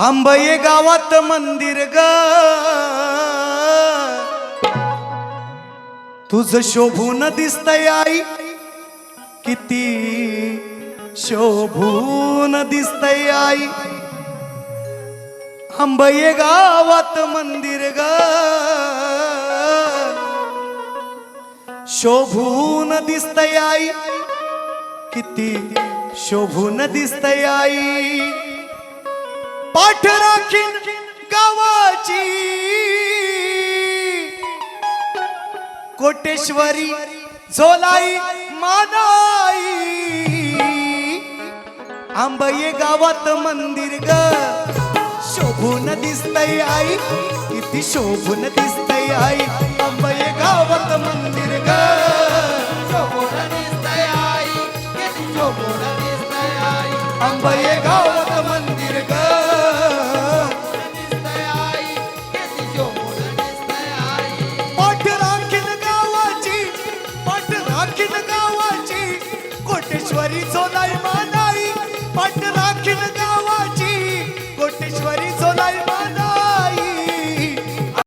आंबये गावात मंदिर ग. तुझ शोभून दिसतय आई किती शोभून दिसतय आई. आंबये गावात मंदिर ग. शोभून दिसतय आई किती शोभून दिसतय आई. पाठ राखीन गावाची. कोटेश्वरी झोलाई मानाई. आंबये गावात मंदिर ग. शोभून दिसतय आई किती शोभून दिसतय आई. आंबये गावात मंदिर ग. शोभून दिसतय आई, किती शोभून दिसतय आई. आंबये गावात गावाची पाठ राखीन गावाची